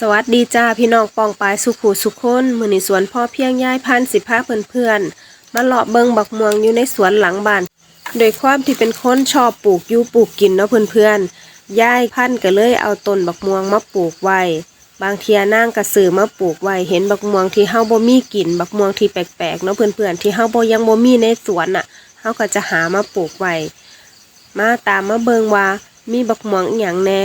สวัสดีจ้าพี่น้องปองปายสุขูสุขคนมือในสวนพ่อเพียงย้ายพันสิพาเพื่อนเพื่อนมาเลาะเบิงบักม่วงอยู่ในสวนหลังบ้าน โดยความที่เป็นคนชอบปลูกยูปลูกกินเนาะเพื่อนเพื่อนย้ายพันก็เลยเอาต้นบักม่วงมาปลูกไว้ บางเทียนางกระสือมาปลูกไว้เห็นบักม่วงที่เฮาบ่มีกินบักม่วงที่แปลกๆเนาะเพื่อนๆที่เฮาบ่ยังบ่มีในสวนน่ะเฮาก็จะหามาปลูกไว้มาตามมาเบิงว่ามีบักม่วงอีหยังแน่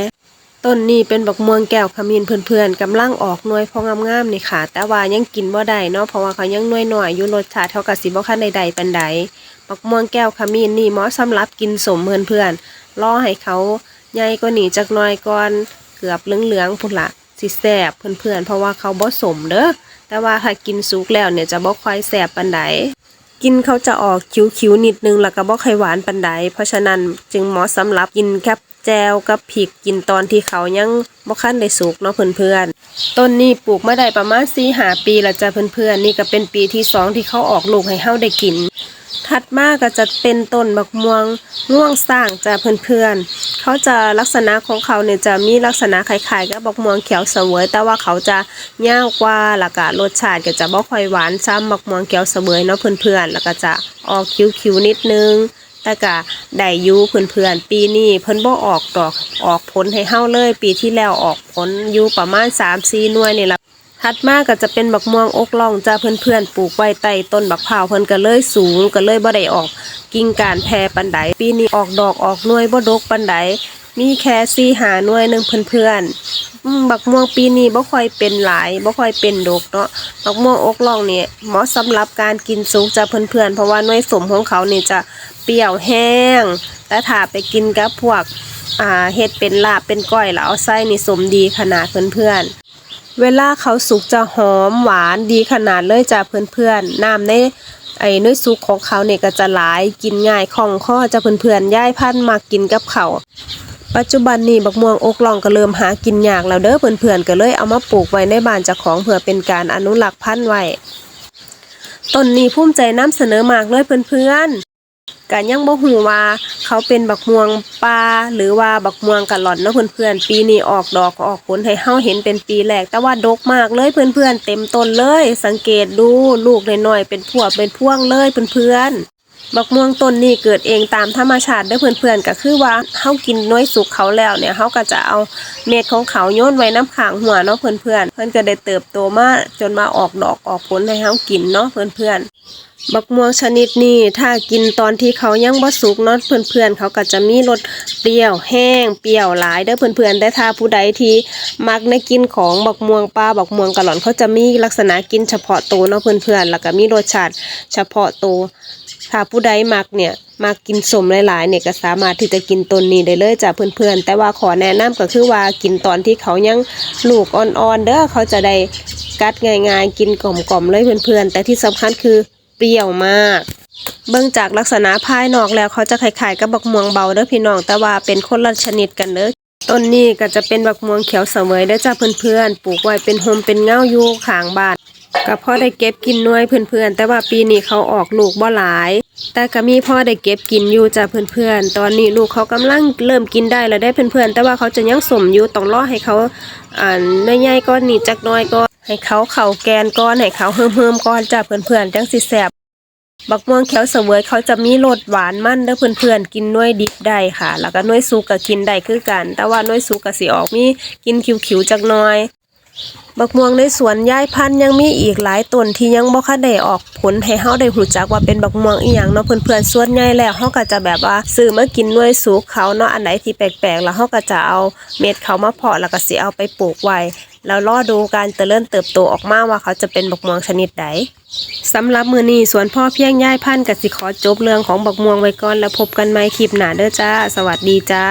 ต้นนี้เป็นบักม่วงแก้วขมิ้นเพื่อนๆกำลังออกหน่วยพองามๆนี่ค่ะ แต่ว่ายังกินบ่ได้เนาะเพราะว่าเขายังหน่วยหน่อยอยู่รสชาติเท่ากับสิบ่คันใดๆปานใดบักม่วงแก้วขมิ้นนี่เหมาะสำหรับกินสมเพื่อนๆรอให้เขาใหญ่กว่านี้จักหน่อยก่อนเกือบเหลืองๆพุ่นละสิแซ่บเพื่อนๆเพราะว่าเขาบ่สมเด้อแต่ว่าถ้ากินสุกแล้วเนี่ยจะบ่ค่อยแซ่บปานใดกินเขาจะออกคิ้วๆนิดนึงแล้วก็บ่ค่อยหวานปานใดเพราะฉะนั้นจึงเหมาะสำหรับกินกับ แจวกับพริกกินตอนที่เขายังบ่คั้นได้สุกเนาะเพื่อนๆ ต้นนี้ปลูกมาได้ประมาณ4หาปีแล้วจ้ะเพื่อนๆ นี่ก็เป็นปีที่สองที่เขาออกลูกให้เฮาได้กิน ถัดมาก็จะเป็นต้นบักม่วงง่วงสร้างจ้ะเพื่อนๆ เขาจะลักษณะของเขาเนี่ยจะมีลักษณะคล้ายๆกับบักม่วงเขียวเสวย แต่ว่าเขาจะยาวกว่าแล้วก็รสชาติก็จะบ่ค่อยหวานซ้ำบักม่วงเขียวเสวยเนาะเพื่อนๆ แล้วก็จะออกคิ้วๆนิดนึง แต่ก็ได้ยู่เพื่อนๆปีนี้เพิ่นบ่ออกดอกออกผลให้เฮาเลย ปีที่แล้วออกผลอยู่ประมาณ3-4หน่วยนี่ละถัดมาก็จะเป็นบักม่วงอกล่องจ้าเพื่อนๆปลูกไว้ใต้ต้นบักพร้าวเพิ่นก็เลยสูงก็เลยบ่ได้ออก กิ่งการแพร่ปันใดปีนี้ออกดอกออกหน่วยบ่ดกปันใดมีแค่สี่หาหน่วยหนึ่งเพื่อนๆบักม่วงปีนี้บ่ค่อยเป็นหลายบ่ค่อยเป็นดกเนาะบักม่วงอกล่องเนี่ยเหมาะสำหรับการกินสุกจ้าเพื่อนๆเพราะว่าหน่วยสมของเขาเนี่จะ เปรี้ยวแห้งแต่ถ้าไปกินกับพวกเฮ็ดเป็นลาบเป็นก้อยแล้วเอาไส้นี่สมดีขนาดเพื่อนๆ เวลาเขาสุกจะหอมหวานดีขนาดเลยจ้ะเพื่อนๆน้ำในไอ้น้อสุกของเขาเนี่ยก็จะหลายกินง่ายคล่องคอจะเพื่อนๆย่ายพันมากินกับเขาปัจจุบันนี้บักม่วงอกล่องก็เริ่มหากินยากแล้วเด้อเพื่อนๆก็เลยเอามาปลูกไว้ในบ้านจ้าของเพื่อเป็นการอนุรักษ์พันธุ์ไว้ต้นนี้ภูมิใจนำเสนอมากเลยเพื่อนๆ กันยังบ่ฮู้ว่าเขาเป็นบักม่วงป่าหรือว่าบักม่วงกะหล่อนเนาะเพื่อนๆปีนี้ออกดอกออกผลให้เฮาเห็นเป็นปีแรกแต่ว่าดกมากเลยเพื่อนๆเต็มต้นเลย สังเกตดูลูกน้อยๆเป็นพวกเป็นพ่วงเลยเพื่อนๆบักม่วงต้นนี้เกิดเองตามธรรมชาติเด้อเพื่อนๆก็คือว่าเฮากินน้อยสุกเขาแล้วเนี่ยเฮาก็จะเอาเม็ดของเขาโยนไว้น้ำขางหัวเนาะเพื่อนๆเพิ่อนก็ได้เติบโตมาจนมาออกดอกออกผลให้เฮากินเนาะเพื่อน บักม่วงชนิดนี้ถ้ากินตอนที่เขายังบ่สุกเนาะเพื่อนๆ เขาก็จะมีรสเปรี้ยวแห้งเปรี้ยวหลายเด้อเพื่อนๆแต่ถ้าผู้ใดที่มักในกินของบักม่วงปลาบักม่วงกะหล่อนเขาจะมีลักษณะกินเฉพาะตัวเนาะเพื่อนๆแล้วก็มีรสชาติเฉพาะตัวถ้าผู้ใดมักเนี่ยมักกินสมหลายๆเนี่ยก็สามารถที่จะกินต้นนี้ได้เลยจ้ะเพื่อนๆ แต่ว่าขอแนะนำก็คือว่ากินตอนที่เขายังลูกอ่อนๆเด้อเขาจะได้กัดง่ายๆ กินกล่อมๆเลยเพื่อนๆ แต่ที่สำคัญคือ ปรี้ยวมาก เบื้องจากลักษณะภายนอกแล้วเขาจะคล้ายๆกับบักม่วงเบาเด้อพี่น้องแต่ว่าเป็นคนละชนิดกันเด้อต้นนี้ก็จะเป็นบักม่วงเขียวเสวยเด้อจ้าเพื่อนๆปลูกไว้เป็นโฮมเป็นเงาอยู่ขางบ้านก็พ่อได้เก็บกินน่วยเพื่อนๆ แต่ว่าปีนี้เขาออกลูกบ่หลาย แต่ก็มีพ่อได้เก็บกินอยู่จ้าเพื่อนๆ ตอนนี้ลูกเขากำลังเริ่มกินได้แล้วได้เพื่อนๆ แต่ว่าเขาจะยังสมอยู่ต้องรอให้เขาอ่าเนื้อใหญ่ก้อนนี้จักน้อยก่อนให้เขาเข่าแกนก้อนให้เขาเฮิมๆก้อนจ้าเพื่อนๆจังสิแสบ บักม่วงเขียวเสวยเขาจะมีรสหวานมันเด้อเพื่อนๆกินน้วยดิบได้ค่ะ แล้วก็น้วยสุกก็กินได้คือกัน แต่ว่าน้วยสุกก็สิออกมีกินคิวๆจักหน่อย บักม่วงในสวนย้ายพันธุ์ยังมีอีกหลายต้นที่ยังบ่คันได้ออกผลให้เฮาได้หูจักว่าเป็นบักม่วงอีหยังเนาะเพื่อนๆส่วนใหญ่แล้วเฮาก็จะแบบว่าซื้อมากินน่วยสุกเขาเนาะอันไหนที่แปลกๆ แล้วเฮาก็จะเอาเม็ดเขามาเพาะแล้วก็สิเอาไปปลูกไว้ เราล่อดูการเจริญเติบโตออกมาว่าเขาจะเป็นบักม่วงชนิดใดสำหรับมือนี้สวนพ่อเพียงย่ายพันธุ์กับสิขอจบเรื่องของบักม่วงไว้ก่อนแล้วพบกันใหม่คลิปหน้าเด้อจ้า สวัสดีจ้า